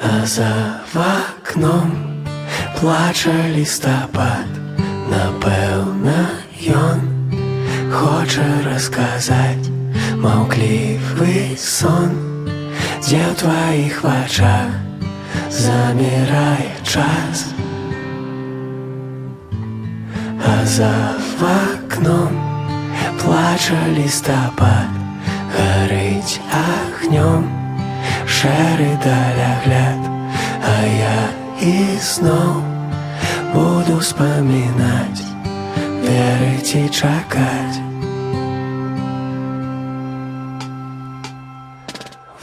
А за окном плаче листопад, напевно, ён хоче розказать маўклівы сон, дзе ў твоих вачах замирає час. А за окном плаче листопад, горить огнем, шери далягляд, а я і знов буду вспоминать, верить і чекать.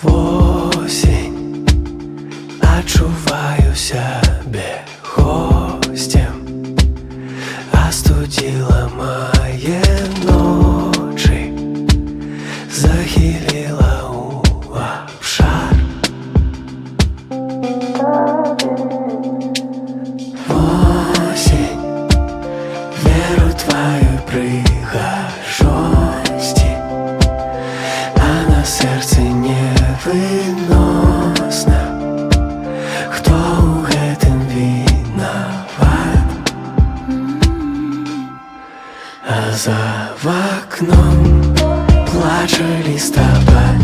Осінь, Отчуваю себе гостем Остудила мои ночи виносна, кто у этом виноват А за вакном плача лістапад.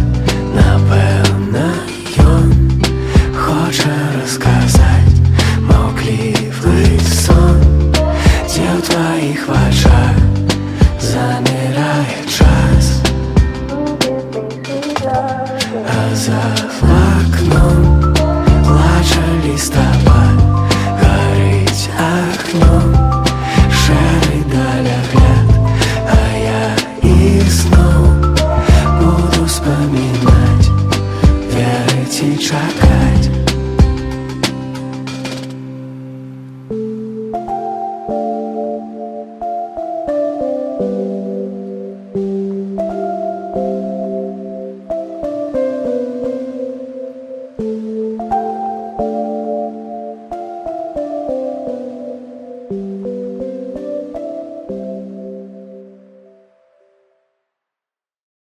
Напэўна ён хоча расказаць маўклівы сон Дзе ў тваіх ваках Шары шарий далягляд, а я і снова буду вспоминать, верить и чакать.